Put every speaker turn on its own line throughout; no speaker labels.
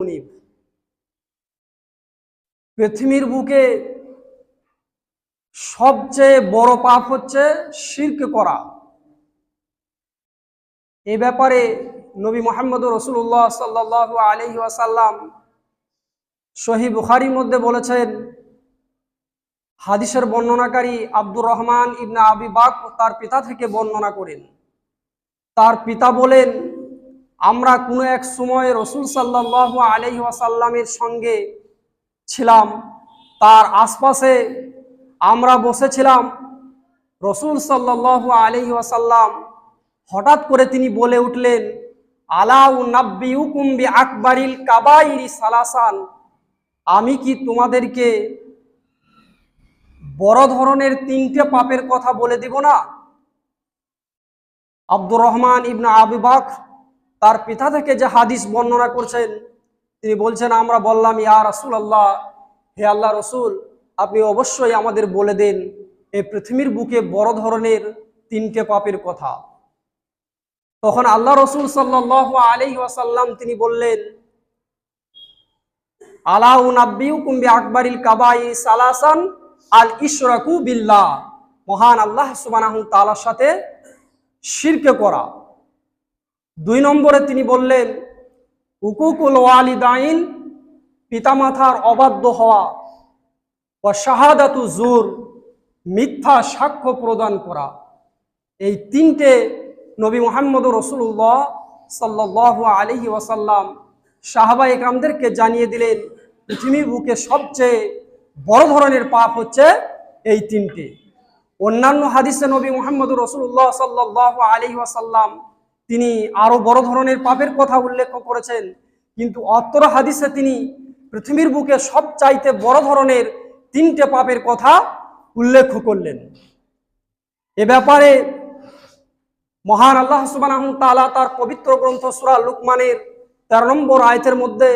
মুনিব। পৃথিবীর বুকে সবচেয়ে বড় পাপ হচ্ছে শির্ক করা। এ ব্যাপারে নবী মোহাম্মদ রসুল্লাহ সাল্লাহ আলহি আসাল্লাম শহী বুখারির মধ্যে বলেছেন, হাদিসের বর্ণনাকারী আব্দুর রহমান ইবনা আবি বাক তার পিতা থেকে বর্ণনা করেন। তার পিতা বলেন আমরা কোনো এক সময় রসুল সাল্লাহ আলহি আসাল্লামের সঙ্গে ছিলাম, তার আশপাশে আমরা বসেছিলাম। রসুল সাল্লাহ আলহি আসাল্লাম হঠাৎ করে তিনি বলে উঠলেন আলাউ নাব্বি উকুম্বি আকবরিল কাবাইরি সালাসান, আমি কি তোমাদেরকে বড় ধরনের তিনটে পাপের কথা বলে দিব না? আব্দুর রহমান ইবনা আবিবাক তার পিতা থেকে যে হাদিস বর্ণনা করছেন, তিনি বলছেন, আমরা বললাম, ইয়া রসুল আল্লাহ হে আল্লাহ রসুল, আপনি অবশ্যই আমাদের বলে দেন এই পৃথিবীর বুকে বড় ধরনের তিনটে পাপের কথা। তখন আল্লাহ রসুল সাল্লাহ আলি ওয়াসাল্লাম তিনি বললেন আলাউ নাব্বিউ কুম্বি আকবরিল কাবাই সালাসান আল ইশরাকু বিল্লাহ। মহান আল্লাহ সুবানাহু তালার সাথে শিরকে করা। দুই নম্বরে তিনি বললেন, উকুকুল ওয়ালিদাইন পিতামাতার অবাধ্য হওয়া ও শাহাদাতু জুর, মিথ্যা সাক্ষ্য প্রদান করা। এই তিনটে নবী মোহাম্মদ রসুল্লাহ সাল্লাহ আলহি ওয়াসাল্লাম সাহাবা একরামদেরকে জানিয়ে দিলেন, পৃথিবীর বুকে সবচেয়ে বড় ধরনের পাপ হচ্ছে এই তিনটে। অন্যান্য হাদিসে নবী মোহাম্মদ রসুল্লাহ সাল্লাহ আলহি ওয়াসাল্লাম তিনি আরও বড় ধরনের পাপের কথা উল্লেখ করেছেন, কিন্তু অত্তর হাদিসে তিনি পৃথিবীর বুকে সব চাইতে বড় ধরনের তিনটে পাপের কথা উল্লেখ করলেন। এ ব্যাপারে মহান আল্লাহ সুবাহ তার পবিত্র গ্রন্থ সুরা লুকমানের তেরো নম্বর আয়তের মধ্যে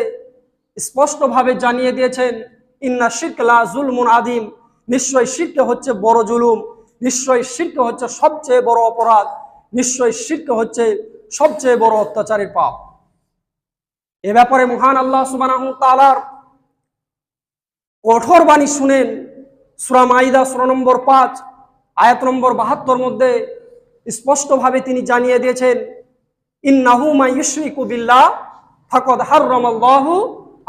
স্পষ্টভাবে জানিয়ে দিয়েছেন, ইন্না শিরকলা জুলমুন আদিম নিশ্চয় শিরকে হচ্ছে বড় জুলুম, নিশ্চয় শিরকে হচ্ছে সবচেয়ে বড় অপরাধ। নিশ্চয় শিরকে হচ্ছে সবচেয়ে বড় অত্যাচারের পাপ। এ ব্যাপারে মহান আল্লাহ সুবাহ তালার কঠোর বাণী শুনেন সুরা মাইদা, সুরা নম্বর পাঁচ, আয়াত নম্বর বাহাত্তর মধ্যে স্পষ্টভাবে তিনি জানিয়ে দিয়েছেন, ইন্নাহু মাইয়ুশরিকু বিল্লাহ ফাকাদ হাররামাল্লাহু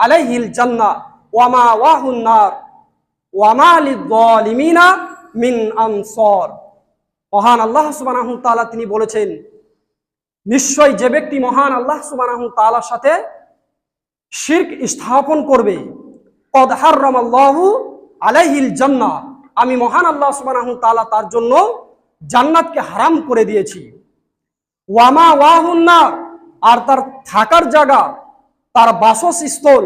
আলাইহিল জান্নাহ ওয়ামা ওয়াহুন নার ওয়ামা লিয-যালিমিনা মিন আনসার। মহান আল্লাহ সুবহানাহু তাআলা তিনি বলেছেন, নিশ্চয় যে ব্যক্তি মহান আল্লাহ সুবহানাহু তালার সাথে শিরক স্থাপন করবে, কদ হাররামাল্লাহু আলাইহিল জান্নাহ। আমি মহান আল্লাহ সুবহানাহু তালা তার জন্য জান্নাতকে হারাম করে দিয়েছি। ওয়ামা ওয়াহুন্না আর তার থাকার জায়গা, তার বাসস্থল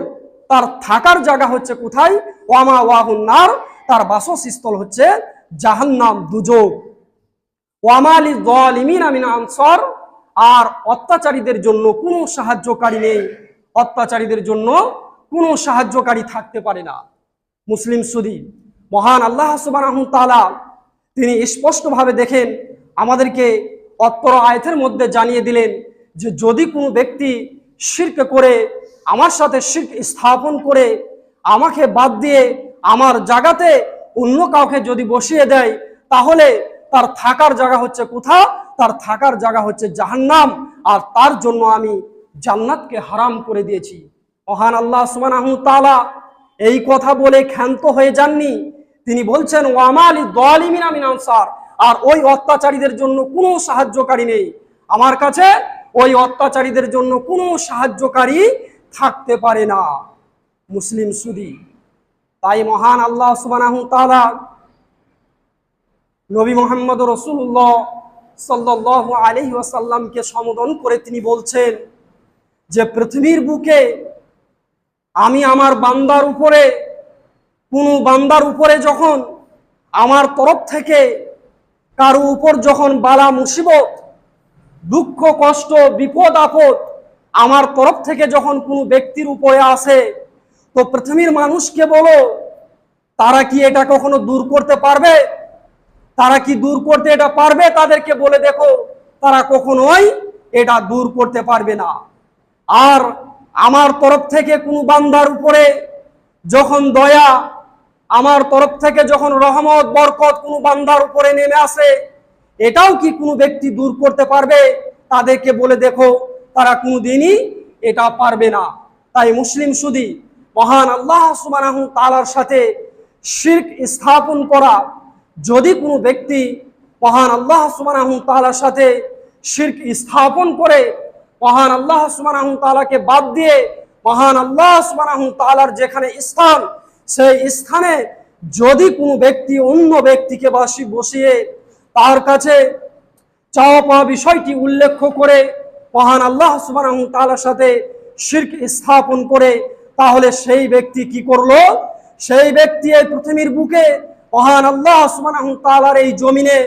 তার থাকার জায়গা হচ্ছে কোথায়? ওয়ামা ওয়াহুন্নার তার বাসস্থল হচ্ছে জাহান্নাম দুজোগ ওয়ামালি দলিমিন আমিন আনসর। আর অত্যাচারীদের জন্য কোনো সাহায্যকারী নেই। অত্যাচারীদের জন্য কোনো সাহায্যকারী থাকতে পারে না। মুসলিম সুদী, মহান আল্লাহ সুবাহ তালা তিনি স্পষ্টভাবে দেখেন, আমাদেরকে অত্তর আয়তের মধ্যে জানিয়ে দিলেন যে যদি কোনো ব্যক্তি শির্ক করে, আমার সাথে শির্ক স্থাপন করে, আমাকে বাদ দিয়ে আমার জাগাতে অন্য কাউকে যদি বসিয়ে দেয়, তাহলে তার থাকার জায়গা হচ্ছে কোথা তার থাকার জায়গা হচ্ছে জাহান্নাম। আর তার জন্য আমি জান্নাতকে হারাম করে দিয়েছি। মহান আল্লাহ সুবহানাহু তাআলা এই কথা বলে ক্ষান্ত হয়ে যাননি। তিনি বলছেন ওয়ামালি দলিমিনা মিন আনসার। আর ওই অত্যাচারীদের জন্য কোনো সাহায্যকারী নেই। আমার কাছে ওই অত্যাচারীদের জন্য কোনো সাহায্যকারী থাকতে পারে না। মুসলিম সুদি। তাই মহান আল্লাহ সুবহানাহু তাআলা নবী মোহাম্মদ রসুল্লাহ সাল্লাহ আলহি ওয়াসাল্লামকে সম্বোধন করে তিনি বলছেন যে পৃথিবীর বুকে আমি আমার বান্দার উপরে, কোনো বান্দার উপরে যখন আমার তরফ থেকে কারও উপর যখন বালা মুসিবত, দুঃখ, কষ্ট, বিপদ, আপদ আমার তরফ থেকে যখন কোনো ব্যক্তির উপরে আসে, তো পৃথিবীর মানুষকে বলো, তারা কি এটা কখনো দূর করতে পারবে? তারা কি দূর করতে এটা পারবে? তাদেরকে বলে দেখো, তারা কখনোই এটা দূর করতে পারবে না। আর আমার তরফ থেকে কোনো বান্দার উপরে যখন দয়া, আমার তরফ থেকে যখন রহমত, বরকত কোনো বান্দার উপরে নেমে আসে, এটাও কি কোনো ব্যক্তি দূর করতে পারবে? তাদেরকে বলে দেখো, তারা কোনোদিনই এটা পারবে না। তাই মুসলিম সুদি, মহান আল্লাহ সুবহানাহু তাআলার সাথে শিরক স্থাপন করা যদি কোনো ব্যক্তি মহান আল্লাহ সুবহানাহু তালার সাথে শিরক স্থাপন করে, মহান আল্লাহ সুবহানাহু তাআলাকে বাদ দিয়ে মহান আল্লাহ সুবহানাহু তালার যেখানে স্থান, সেই স্থানে যদি কোনো ব্যক্তি অন্য ব্যক্তিকে বাসি বসিয়ে তার কাছে চাওয়া পাওয়া বিষয়টি উল্লেখ করে মহান আল্লাহ সুবহানাহু তালার সাথে শিরক স্থাপন করে, তাহলে সেই ব্যক্তি কি করল? সেই ব্যক্তি এই পৃথিবীর বুকে মহান আল্লাহ সুবহানাহু এই জমিনে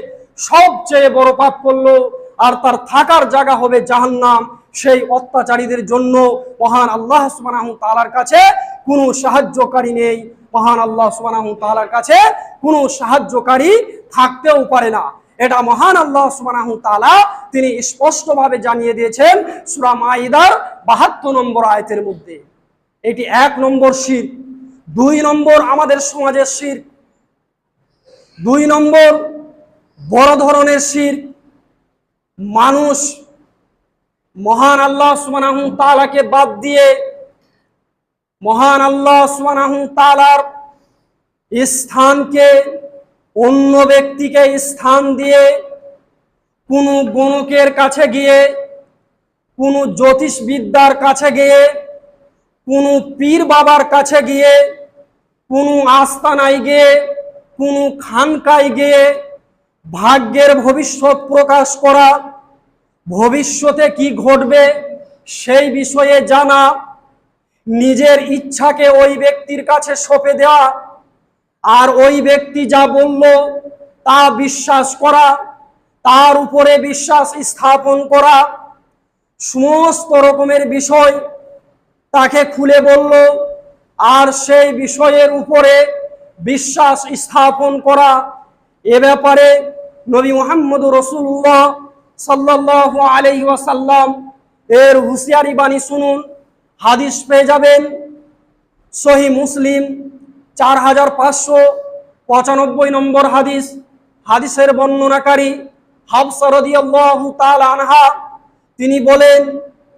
সবচেয়ে বড় পাপ করল আর তার থাকার জায়গা হবে জাহান্নাম। সেই অত্যাচারীদের জন্য মহান আল্লাহ তাআলার কাছে কোনো সাহায্যকারী নেই। মহান আল্লাহ সুবহানাহু তাআলার কাছে কোনো সাহায্যকারী থাকতেও পারে না। এটা মহান আল্লাহ সুবহানাহু তাআলা তিনি স্পষ্টভাবে জানিয়ে দিয়েছেন সূরা মাইদার 72 নম্বর আয়াতের মধ্যে। এটি এক নম্বর শির। দুই নম্বর আমাদের সমাজের শির। দুই নম্বর, বড় ধরনের শির। মানুষ মহান আল্লাহ সুবহানাহু তাআলাকে বাদ দিয়ে মহান আল্লাহ সুবহানাহু তাআলার স্থানকে অন্য ব্যক্তিকে স্থান দিয়ে কোনো গণকের কাছে গিয়ে, কোনো জ্যোতিষবিদ্যার কাছে গিয়ে, কোনো পীর বাবার কাছে গিয়ে, কোনো আস্তানায় গিয়ে কোনো খানকায় গিয়ে ভাগ্যের ভবিষ্যৎ প্রকাশ করা, ভবিষ্যতে কি ঘটবে সেই বিষয়ে জানা, নিজের ইচ্ছাকে ওই ব্যক্তির কাছে সঁপে দেওয়া আর ওই ব্যক্তি যা বলল তা বিশ্বাস করা, তার উপরে বিশ্বাস স্থাপন করা, সমস্ত রকমের বিষয় তাকে খুলে বলল। আর সেই বিষয়ের উপরে বিশ্বাস স্থাপন করা। এ ব্যাপারে নবী মোহাম্মদ রসুল্লাহ সাল্লাহ আলাই ওয়াসাল্লাম এর হুঁশিয়ারি বাণী শুনুন, হাদিস পেয়ে যাবেন। সহি মুসলিম, চার হাজার পাঁচশো পঁচানব্বই নম্বর হাদিস, হাদিসের বর্ণনাকারী হাফসা রাদিয়াল্লাহু তাআলা আনহা, তিনি বলেন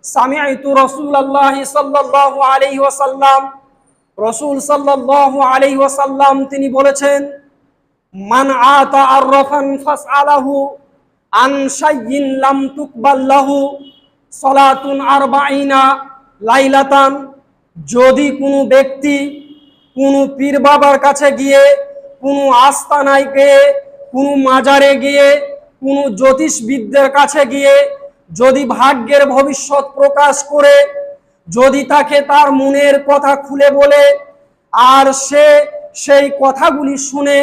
সামিআতু রাসূলুল্লাহ সাল্লাল্লাহু আলাইহি ওয়াসাল্লাম রাসূল সাল্লাল্লাহু আলাইহি ওয়াসাল্লাম তিনি বলেছেন, মান আতা আররাফান ফাসআলাহু আন শাইইন লাম তুকবাল লাহু সালাতুন আরবাঈনা লাইলাতান। যদি কোনো ব্যক্তি কোনো পীর বাবার কাছে গিয়ে কোনো আস্তানায় গিয়ে, কোনো মাজারে গিয়ে, কোনো জ্যোতিষবিদদের কাছে গিয়ে যদি ভাগ্যের ভবিষ্যৎ প্রকাশ করে যদি তাকে তার মনের কথা খুলে বলে, আর সে সেই কথাগুলি শুনে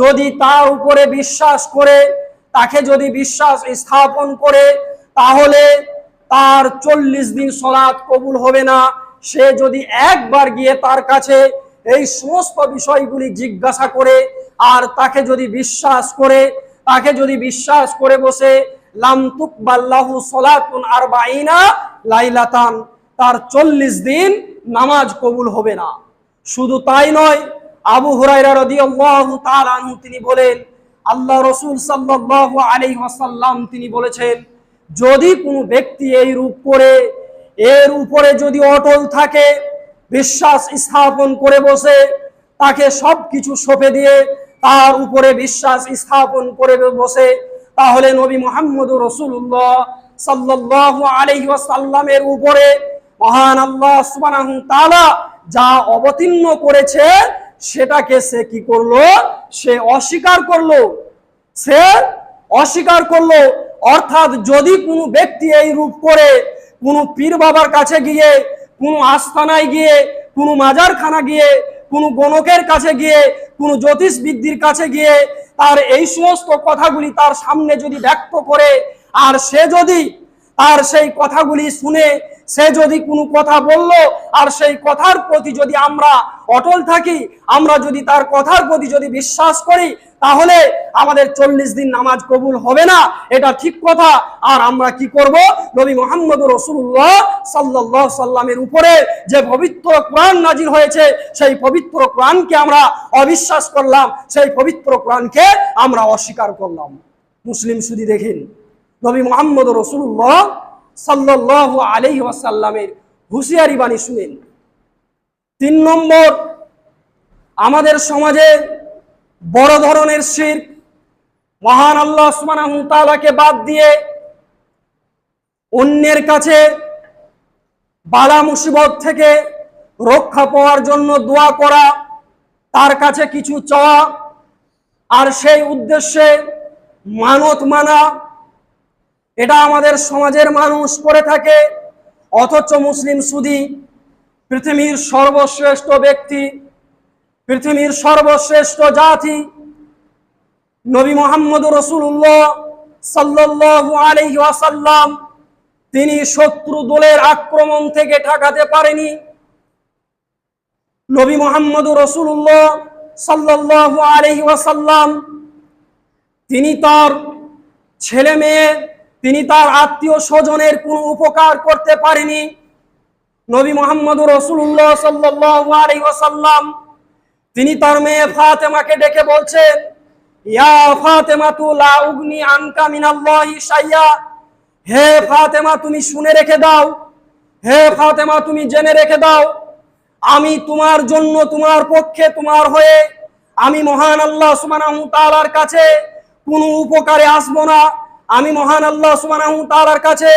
যদি তার উপরে বিশ্বাস করে, তাকে যদি বিশ্বাস স্থাপন করে, তাহলে তার চল্লিশ দিন সলাৎ কবুল হবে না। সে যদি একবার গিয়ে তার কাছে এই সমস্ত বিষয়গুলি জিজ্ঞাসা করে, আর তাকে যদি বিশ্বাস করে, তাকে যদি বিশ্বাস করে বসে লামতুক বাল্লাহু সলাতুন আর বাইনা লাইলাতান। তার চল্লিশ দিন নামাজ কবুল হবে না। শুধু তাই নয়, আবু তিনি বলেন, আল্লাহ রসুল সাল্লাল্লাহু আলাইহি ওয়াসাল্লাম তিনি বলেছেন, যদি কোনো ব্যক্তি এই রূপ করে, এর উপরে যদি অটল থাকে, বিশ্বাস স্থাপন করে বসে, তাকে সব কিছু সঁপে দিয়ে তার উপরে বিশ্বাস স্থাপন করে বসে, তাহলে নবী মোহাম্মদ রসুল্লাহ সাল্লাল্লাহু আলাইহি ওয়াসাল্লামের উপরে মহান আল্লাহ যা অবতীর্ণ করেছে, সেটাকে সে কি করল? সে অস্বীকার করল। সে অস্বীকার করল। অর্থাৎ যদি কোনো ব্যক্তি এই রূপ করে, কোনো পীর বাবার কাছে গিয়ে, কোনো আস্তানায় গিয়ে, কোনো মাজারখানা গিয়ে, কোনো গণকের কাছে গিয়ে, কোনো জ্যোতিষবিদ্যির কাছে গিয়ে, তার এই সমস্ত কথাগুলি তার সামনে যদি ব্যক্ত করে, আর সে যদি তার সেই কথাগুলি শুনে সে যদি কোনো কথা বলল, আর সেই কথার প্রতি যদি আমরা অটল থাকি, আমরা যদি তার কথার প্রতি যদি বিশ্বাস করি, তাহলে আমাদের চল্লিশ দিন নামাজ কবুল হবে না। এটা ঠিক কথা। আর আমরা কি করব? নবী মোহাম্মদ রসুল্লাহ সাল্লাহ সাল্লামের উপরে যে পবিত্র কোরআন নাজির হয়েছে, সেই পবিত্র কোরআনকে আমরা অবিশ্বাস করলাম। সেই পবিত্র কোরআনকে আমরা অস্বীকার করলাম। মুসলিম শুধু দেখেন, নবী মোহাম্মদ রসুল্লাহ সাল্লাহ আলহি ওয়াসাল্লামের হুঁশিয়ারি বাণী শুনেন। তিন নম্বর, আমাদের সমাজে বড় ধরনের শির, মহান আল্লাহ তাআলাকে বাদ দিয়ে অন্যের কাছে বালা মুসিবত থেকে রক্ষা পাওয়ার জন্য দোয়া করা, তার কাছে কিছু চাওয়া, আর সেই উদ্দেশ্যে মানত মানা এটা আমাদের সমাজের মানুষ করে থাকে। অথচ মুসলিম সুদি পৃথিবীর সর্বশ্রেষ্ঠ ব্যক্তি, পৃথিবীর সর্বশ্রেষ্ঠ জাতি, নবী মোহাম্মদ রসুল্লাহ সাল্লাল্লাহু আলাইহি ওয়াসাল্লাম। তিনি শত্রু দলের আক্রমণ থেকে ঠেকাতে পারেনি। নবী মোহাম্মদ রসুল্লাহ সাল্লাল্লাহু আলাইহি ওয়াসাল্লাম, তিনি তার ছেলে মেয়ে তিনি তার আত্মীয় স্বজনের কোনো উপকার করতে পারেনি। নবী মোহাম্মদ রসুল্লাহ সাল্লাল্লাহু আলাইহি ওয়াসাল্লাম, তিনি তার মেয়ে ফাতেমাকে ডেকে বলছেন, ইয়া ফাতেমা হে ফাতেমা, তুমি শুনে রেখে দাও। হে ফাতেমা, তুমি জেনে রেখে দাও। আমি তোমার জন্য, তোমার পক্ষে, তোমার হয়ে আমি মহান আল্লাহ কাছে কোনো উপকারে আসব না। আমি মহান আল্লাহ সুবহানাহু তাআলার কাছে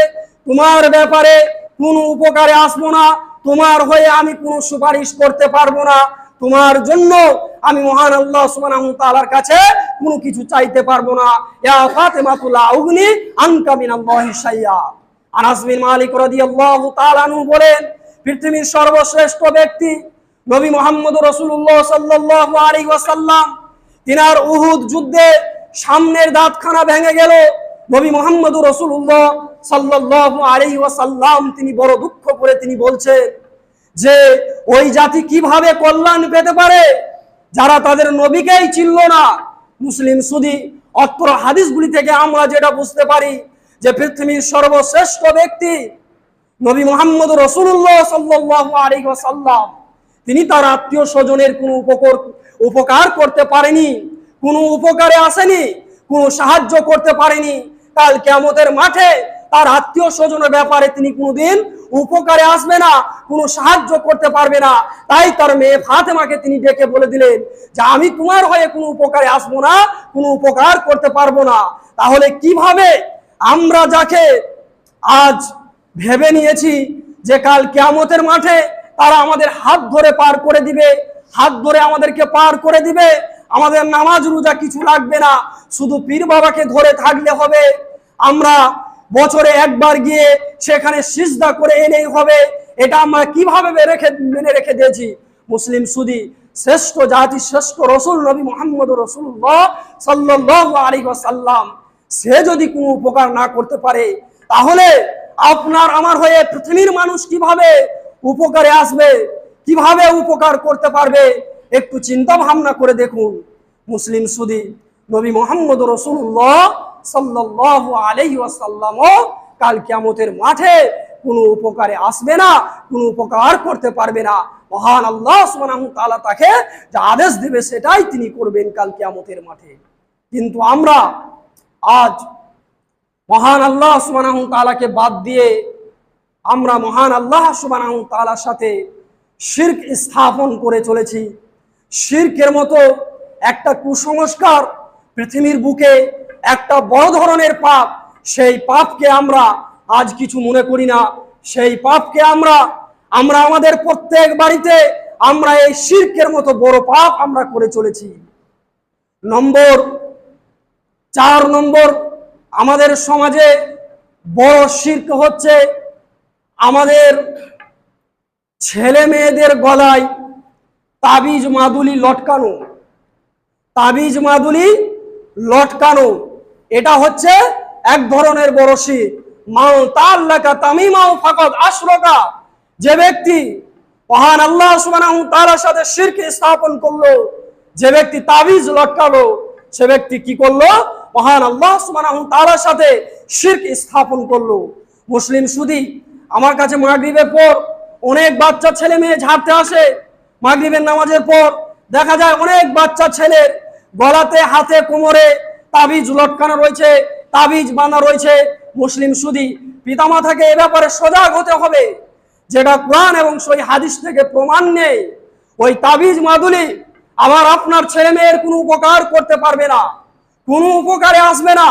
তোমার ব্যাপারে কোনো উপকারে আসব না, তোমার হয়ে আমি কোনো সুপারিশ করতে পারব না, তোমার জন্য আমি মহান আল্লাহ সুবহানাহু তাআলার কাছে কোনো কিছু চাইতে পারব না। ইয়া ফাতেমাতুল আউগনি আনকা মিনাল্লাহি শাইয়া। আনাস বিন মালিক রাদিয়াল্লাহু তাআলা আনহু বলেন, পৃথিবীর সর্বশ্রেষ্ঠ ব্যক্তি নবী মোহাম্মদ রসুল্লাহ সাল্লাল্লাহু আলাইহি ওয়াসাল্লাম, তিনার উহুদ যুদ্ধে সামনের দাঁতখানা ভেঙে গেল। নবী মোহাম্মদ রসুল্লাহ সাল্লাল্লাহু আলাইহি ওয়াসাল্লাম তিনি বড় দুঃখ করে তিনি বলছেন যে ওই জাতি কীভাবে কল্যাণ পেতে পারে? যারা তাদের নবীকেই চিনল না। মুসলিম সুদি অত্র হাদিসগুলি থেকে আমরা যেটা বুঝতে পারি যে পৃথিবীর সর্বশ্রেষ্ঠ ব্যক্তি নবী মোহাম্মদ রসুল্লাহ সাল্লাহ আলী সাল্লাম তিনি তার আত্মীয় স্বজনের কোনো উপকার উপকার করতে পারেনি, কোনো উপকারে আসেনি, কোনো সাহায্য করতে পারেনি। কাল কেমতের মাঠে তার আত্মীয় স্বজনের ব্যাপারে তিনি কোনোদিন উপকারে আসবে না, কোনো সাহায্য করতে পারবে না। তাই তার মেয়ে ফাতেমাকে তিনি ডেকে বলে দিলেন যে, আমি তোমার হয়ে কোনো উপকারে আসব না, কোনো উপকার করতে পারব না। তাহলে কীভাবে আমরা যাকে আজ ভেবে নিয়েছি যে কাল কেয়ামতের মাঠে তারা আমাদের হাত ধরে পার করে দিবে, হাত ধরে আমাদেরকে পার করে দিবে আমাদের নামাজ রোজা কিছু লাগবে না। শুধু পীর বাবাকে ধরে থাকলে হবে। আমরা বছরে একবার গিয়ে সেখানে সিজদা করে এনেই হবে। এটা আমরা কীভাবে রেখে, মেনে রেখে দিয়েছি? মুসলিম সুদি, শ্রেষ্ঠ জাতি, শ্রেষ্ঠ রসুল, নবী মোহাম্মদ রসুল্লাহ সাল্লাহ সাল্লাম সে যদি কোনো উপকার না করতে পারে, তাহলে আপনার, আমার হয়ে পৃথিবীর মানুষ কীভাবে উপকারে আসবে, কীভাবে উপকার করতে পারবে একটু চিন্তা ভাবনা করে দেখুন। মুসলিম সুদি নবী মোহাম্মদ রসুল্লাহ সাল্লাহ আলহি ওয়াসাল্লামও কাল কিয়ামতের মাঠে কোনো উপকারে আসবে না, কোনো উপকার করতে পারবে না। মহান আল্লাহ তাআলা তাকে যা আদেশ দেবে সেটাই তিনি করবেন কাল কিয়ামতের মাঠে। কিন্তু আমরা আজ মহান আল্লাহ সুবহানাহু তাআলাকে বাদ দিয়ে আমরা মহান আল্লাহ সুবহানাহু তালার সাথে শির্ক স্থাপন করে চলেছি। শির্কের মতো একটা কুসংস্কার পৃথিবীর বুকে একটা বড় ধরনের পাপ, সেই পাপকে আমরা আজ কিছু মনে করি না। সেই পাপকে আমরা আমরা আমাদের প্রত্যেক বাড়িতে আমরা এই শির্কের মতো বড় পাপ আমরা করে চলেছি। নম্বর, চার নম্বর, আমাদের সমাজে বড় শির্ক হচ্ছে আমাদের ছেলে মেয়েদের গলায় তাবিজ মাদুলি লটকানো। তাবিজ মাদুলি লটকানো। এটা হচ্ছে এক ধরনের বড় শির মাও তাল্লাকা তামিমাও ফাকাদ আশরাকা। যে ব্যক্তি, মহান আল্লাহ তাআলার সাথে শিরক স্থাপন করল, যে ব্যক্তি তাবিজ লটকালো, সে ব্যক্তি কি করল? মহান আল্লাহ সুবহানাহু তাআলার সাথে শিরক স্থাপন করল। মুসলিম সুদি, আমার কাছে মাগরিবের পর অনেক বাচ্চা ছেলে মেয়ে ঝাড়তে আসে মাগরিবের নামাজের পর দেখা যায় অনেক বাচ্চা ছেলের গলাতে, হাতে, কোমরে তাবিজ লটকানো রয়েছে, তাবিজ বাঁধা রয়েছে মুসলিম সুদি। পিতামাতাকে এ ব্যাপারে সজাগ হতে হবে। যেটা কোরআন এবং সই হাদিস থেকে প্রমাণ নেই। ওই তাবিজ মাদুলি আবার আপনার ছেলে মেয়ের কোনো উপকার করতে পারবে না। কোনো উপকারে আসবে না।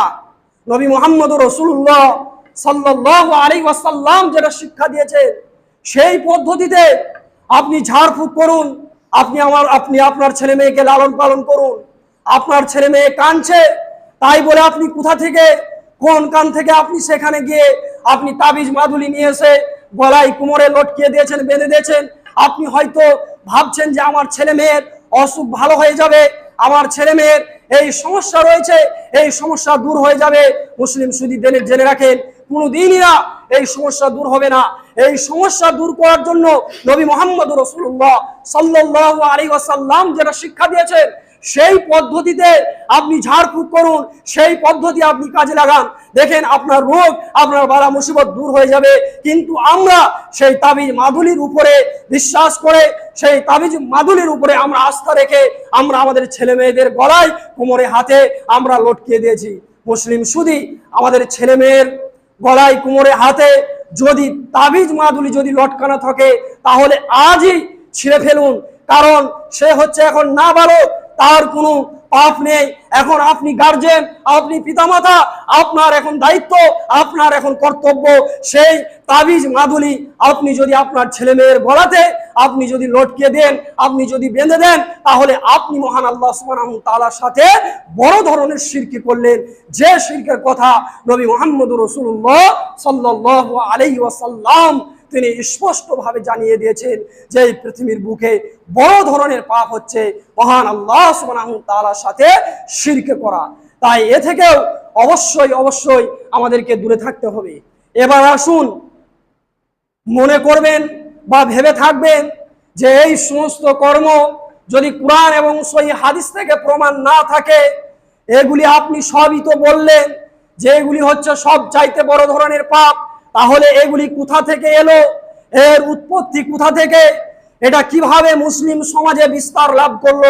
নবী মোহাম্মদ রসুল্লাহ সাল্লাহ আলী ওয়াসাল্লাম যেটা শিক্ষা দিয়েছে, সেই পদ্ধতিতে আপনি ঝাড়ফুঁক করুন, আপনি আমার, আপনি আপনার ছেলে মেয়েকে লালন পালন করুন, আপনার ছেলে মেয়ে কাঁদছে, তাই বলে আপনি কোথা থেকে, কোন কান থেকে আপনি সেখানে গিয়ে আপনি তাবিজ মাদুলি নিয়ে এসে গলায় কোমরে লটকিয়ে দিয়েছেন, বেঁধে দিয়েছেন, আপনি হয়তো ভাবছেন যে আমার ছেলে মেয়ের অসুখ ভালো হয়ে যাবে, আমার ছেলে মেয়ের এই সমস্যা রয়েছে, এই সমস্যা দূর হয়ে যাবে, মুসলিম সুদী জেনে জেনে রাখেন, কোনোদিনই না এই সমস্যা দূর হবে না। এই সমস্যা দূর করার জন্য নবী মোহাম্মদ রসুল্লাহ সাল্লাহ আলী ওয়াসাল্লাম যেটা শিক্ষা দিয়েছেন, সেই পদ্ধতিতে আপনি ঝাড়ফুঁক করুন, সেই পদ্ধতি আপনি কাজে লাগান। দেখেন আপনার রোগ, আপনার বালা মুসিবত দূর হয়ে যাবে। কিন্তু আমরা সেই তাবিজ মাদুলির উপরে বিশ্বাস করে, সেই তাবিজ মাদুলির উপরে আমরা আস্থা রেখে আমরা আমাদের ছেলে মেয়েদের গলায়, কোমরে, হাতে আমরা লটকিয়ে দিয়েছি। মুসলিম শুধু আমাদের ছেলে মেয়ের গলায়, কুমোরে, হাতে যদি তাবিজ মাদুলি যদি লটকানো থাকে, তাহলে আজই ছিঁড়ে ফেলুন। কারণ সে হচ্ছে এখন না বালক তার কোনো পাপ নেই। এখন আপনি গার্জেন আপনি পিতামাতা, আপনার এখন দায়িত্ব, আপনার এখন কর্তব্য। সেই তাবিজ মাদুলি আপনি যদি আপনার ছেলে মেয়ের গলাতে, আপনি যদি লটকে দেন, আপনি যদি বেঁধে দেন, তাহলে আপনি মহান আল্লাহ সুবহানাহু তাআলার সাথে বড় ধরনের শিরকি করলেন। যে শিরকের কথা নবী মোহাম্মদ রসুল্লাহ সাল্লাল্লাহু আলাইহি ওয়াসাল্লাম তিনি স্পষ্টভাবে জানিয়ে দিয়েছেন যে এই পৃথিবীর বুকে বড় ধরনের পাপ হচ্ছে। মহান আল্লাহ সুবহানাহু তাআলার সাথে শিরকে করা। তাই এ থেকেও অবশ্যই অবশ্যই আমাদেরকে দূরে থাকতে হবে। এবার আসুন, মনে করবেন বা ভেবে থাকবেন যে এই সমস্ত কর্ম যদি কোরআন এবং সহি হাদিস থেকে প্রমাণ না থাকে, এগুলি আপনি সবই তো বললেন যে এগুলি হচ্ছে সব চাইতে বড় ধরনের পাপ। তাহলে এগুলি কোথা থেকে এলো? এর উৎপত্তি কোথা থেকে? এটা কীভাবে মুসলিম সমাজে বিস্তার লাভ করল?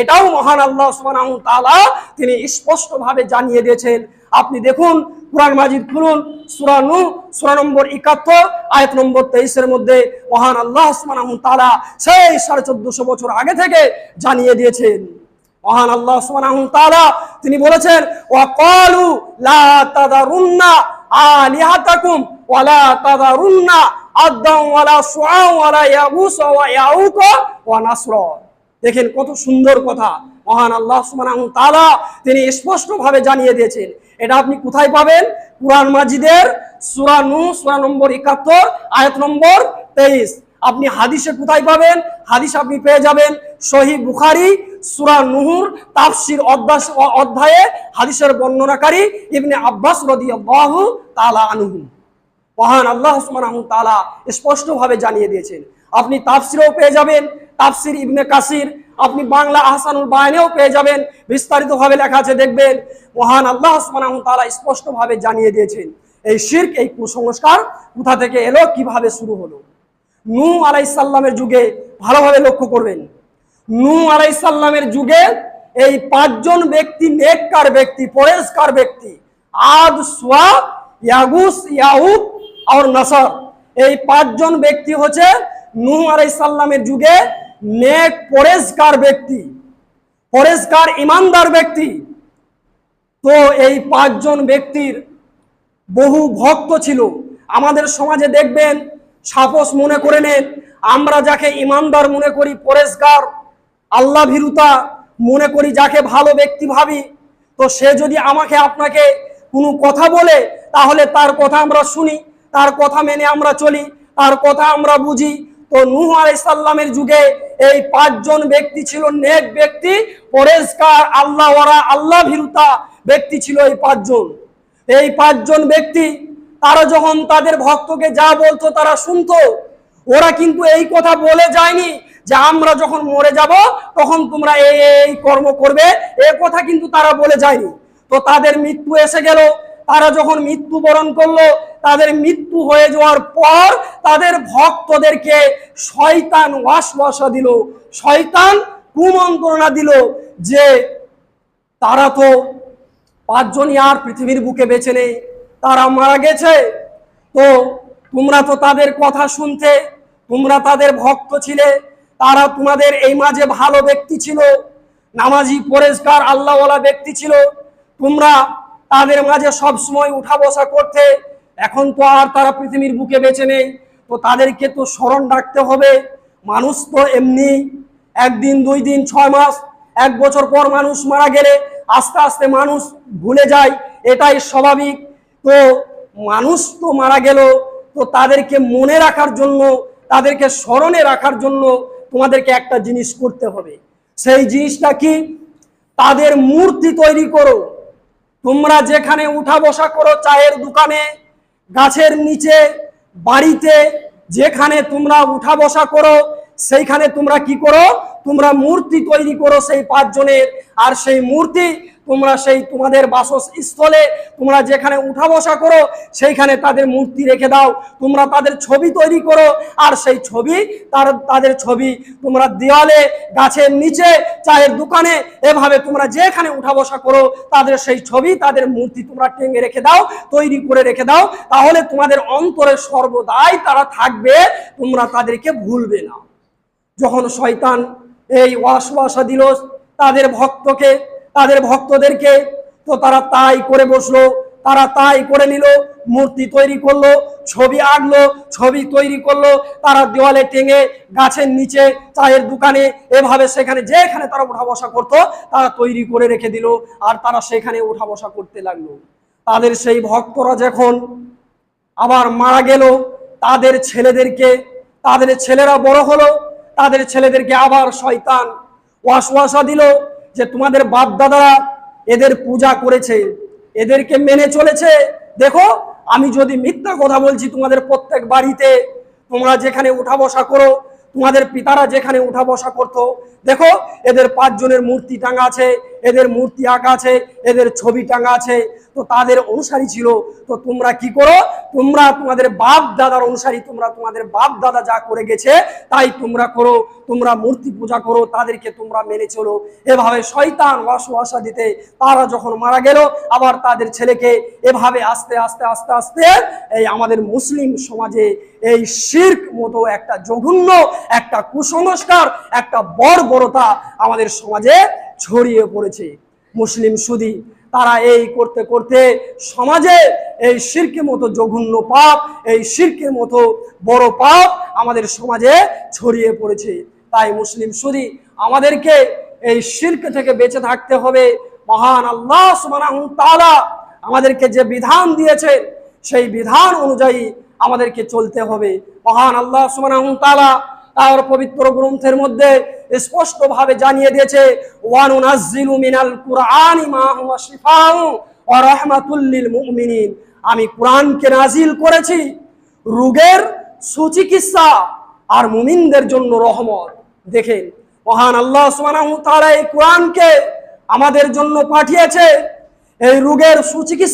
এটাও মহান আল্লাহ সুবহানাহু তাআলা তিনি স্পষ্টভাবে জানিয়ে দিয়েছেন। আপনি দেখুন, কোরআন মাজিদ খুলুন, সূরা নূহ, সূরা নম্বর 71 আয়াত নম্বর 23 এর মধ্যে মহান আল্লাহ সুবহানাহু তাআলা সেই 1450 বছর আগে থেকে জানিয়ে দিয়েছেন। মহান আল্লাহ সুবহানাহু তাআলা তিনি বলেছেন, ওয়া ক্বালু লা তাদারুন্না আলিহাতাকুম ওয়া লা তাদারুন্না আদদাম ওয়া লা সুআ ওয়া ইয়াগুস ওয়া ইয়াউক ওয়া নাসরা। দেখেন কত সুন্দর কথা। মহান আল্লাহ সুবহানাহু তাআলা তিনি স্পষ্টভাবে জানিয়ে দিয়েছেন। এটা আপনি কোথায় পাবেন? কুরআন মাজিদের সূরা নূহ সূরা নম্বর 71 আয়াত নম্বর 23 আপনি হাদিসে কোথায় পাবেন? হাদিস আপনি পেয়ে যাবেন সহি বুখারি, সূরা নূহুর তাফসীর অধ্যায় অধ্যায়ে হাদিসের বর্ণনাকারী ইবনে আব্বাস রাদিয়াল্লাহু তালা আনহু। মহান আল্লাহ তাআলা স্পষ্টভাবে জানিয়ে দিয়েছেন। আপনি তাফসিরেও পেয়ে যাবেন, তাফসির ইবনে কাসির, আপনি বাংলা আহসানুল বায়ানেও পেয়ে যাবেন, বিস্তারিতভাবে লেখা আছে, দেখবেন মহান আল্লাহ তালা স্পষ্টভাবে জানিয়ে দিয়েছেন, এই শিরক, এই কুসংস্কার কোথা থেকে এলো, কীভাবে শুরু হলো? নূহ আলাইসাল্লামের যুগে ভালোভাবে লক্ষ্য করবেন। নূহ আলাইসাল্লামের যুগে এই পাঁচজন ব্যক্তি, নেককার ব্যক্তি, পরেশকার ব্যক্তি, আদ সোয়া ইয়াগুস ইয়াউক আর নাসর। এই পাঁচজন ব্যক্তি হচ্ছে নূহ আলাইসাল্লামের যুগে নেক পরেশকার ব্যক্তি পরেশকার ইমানদার ব্যক্তি। তো এই পাঁচজন ব্যক্তির বহু ভক্ত ছিল। আমাদের সমাজে দেখবেন, সাপোস মনে করে নেন, আমরা যাকে ইমানদার মনে করি পরেশগার আল্লাহ ভীরুতা মনে করি, যাকে ভালো ব্যক্তি ভাবি, তো সে যদি আমাকে আপনাকে কোনো কথা বলে, তাহলে তার কথা আমরা শুনি। তার কথা মেনে আমরা চলি, তার কথা আমরা বুঝি। তো নূহ আলাইসাল্লামের যুগে এই পাঁচজন ব্যক্তি ছিল, নেক ব্যক্তি পরেশকার আল্লাহ ওরা আল্লাহ ভীরুতা ব্যক্তি ছিল এই পাঁচজন। এই পাঁচজন ব্যক্তি, তারা যখন তাদের ভক্তকে যা বলতো তারা শুনতো। ওরা কিন্তু এই কথা বলে যায়নি যে আমরা যখন মরে যাব, তখন তোমরা এই এই কর্ম করবে। এ কথা কিন্তু তারা বলে যায়নি। তো তাদের মৃত্যু এসে গেল। তারা যখন মৃত্যুবরণ করল, তাদের মৃত্যু হয়ে যাওয়ার পর তাদের ভক্তদেরকে শয়তান ওয়াসওয়াসা দিল, শয়তান কুমন্ত্রণা দিল যে তারা তো পাঁচজনই আর পৃথিবীর বুকে বেঁচে নেই, তারা মারা গেছে। তো তোমরা তো তাদের কথা শুনতে, তোমরা তাদের ভক্ত ছিলে, তারা তোমাদের এই মাঝে ভালো ব্যক্তি ছিল, নামাজি পরেশকার আল্লাহওয়ালা ব্যক্তি ছিল, তোমরা তাদের মাঝে সব সময় উঠা বসা করতে। এখন তো আর তারা পৃথিবীর বুকে বেঁচে নেই। তো তাদেরকে তো স্মরণ রাখতে হবে। মানুষ তো এমনি একদিন, দুই দিন, ছয় মাস, এক বছর পর মানুষ মারা গেলে আস্তে আস্তে মানুষ ভুলে যায়। এটাই স্বাভাবিক। তো মানুষ তো মারা গেল। তো তাদেরকে মনে রাখার জন্য, তাদেরকে স্মরণে রাখার জন্য তোমাদেরকে একটা জিনিস করতে হবে। সেই জিনিসটা কি? তাদের মূর্তি তৈরি করো। তোমরা যেখানে উঠা বসা করো চায়ের দোকানে, গাছের নিচে, বাড়িতে, যেখানে তোমরা উঠা বসা করো, সেইখানে তোমরা কি করো? তোমরা মূর্তি তৈরি করো সেই পাঁচজনের, আর সেই মূর্তি তোমরা সেই তোমাদের বাসস্থলে, তোমরা যেখানে উঠা বসা করো, সেইখানে তাদের মূর্তি রেখে দাও। তোমরা তাদের ছবি তৈরি করো, আর সেই ছবি তার, তাদের ছবি তোমরা দেওয়ালে, গাছের নিচে, চায়ের দোকানে, এভাবে তোমরা যেখানে উঠা বসা করো, তাদের সেই ছবি, তাদের মূর্তি তোমরা টেঙে রেখে দাও, তৈরি করে রেখে দাও, তাহলে তোমাদের অন্তরে সর্বদাই তারা থাকবে, তোমরা তাদেরকে ভুলবে না। যখন শয়তান এই ওয়াসওয়াসা দিল তাদের ভক্তকে, তাদের ভক্তদেরকে। তো তারা তাই করে বসল, তারা তাই করে নিল, মূর্তি তৈরি করল, ছবি আঁকলো, ছবি তৈরি করল, তারা দেওয়ালে টেঙে গাছের নিচে চায়ের দোকানে এভাবে সেখানে যেখানে তারা উঠা বসা করতো, তারা তৈরি করে রেখে দিল, আর তারা সেখানে উঠা বসা করতে লাগল। তাদের সেই ভক্তরা যখন আবার মারা গেল, তাদের ছেলেদেরকে, তাদের ছেলেরা বড় হলো তাদের ছেলেদেরকে আবার শয়তান ওয়াসওয়াসা দিল যে তোমাদের বাপ দাদারা এদের পূজা করেছে, এদেরকে মেনে চলেছে। দেখো, আমি যদি মিথ্যা কথা বলছি তোমাদের প্রত্যেক বাড়িতে, তোমরা যেখানে উঠা বসা করো, তোমাদের পিতারা যেখানে উঠা বসা করতো, দেখো, এদের পাঁচজনের মূর্তি টাঙা আছে এদের মূর্তি আঁকা আছে, এদের ছবি টাঙা আছে। তো তাদের অনুসারী ছিল, তো তোমরা কি করো? তোমরা তোমাদের বাপ দাদার অনুসারী, তোমরা তোমাদের বাপ দাদা যা করে গেছে, তাই তোমরা করো। তোমরা মূর্তি পূজা করো, তাদেরকে তোমরা মেনে চলো। এভাবে শয়তান ওয়াসওয়াসা দিতে তারা যখন মারা গেল, আবার তাদের ছেলেকে এভাবে আস্তে আস্তে আস্তে আস্তে এই আমাদের মুসলিম সমাজে এই শির্ক মতো একটা জঘন্য, একটা কুসংস্কার, একটা বর্বরতা আমাদের সমাজে ছড়িয়ে পড়েছে। মুসলিম সুদী, তারা এই করতে করতে সমাজে এই শির্কের মতো জঘন্য পাপ, এই শির্কের মতো বড় পাপ আমাদের সমাজে ছড়িয়ে পড়েছে। তাই মুসলিম সুদী, আমাদেরকে এই শির্ক থেকে বেঁচে থাকতে হবে। মহান আল্লাহ তাআলা আমাদেরকে যে বিধান দিয়েছেন, সেই বিধান অনুযায়ী আমাদেরকে চলতে হবে। মহান আল্লাহ সুবহানাহু তাআলা তার পবিত্র গ্রন্থের মধ্যে স্পষ্ট ভাবে জানিয়ে দিয়েছে, ওয়ানুনাজ্জিলু মিনাল কুরআনি আমি কোরআনকে নাজিল করেছি, রোগের সুচিকিৎসা আর মুমিনদের জন্য রহমত। দেখেন, মহান আল্লাহ সুবহানাহু তাআলা এই কোরআনকে আমাদের জন্য পাঠিয়েছে, এই রোগের সুচিকিৎসা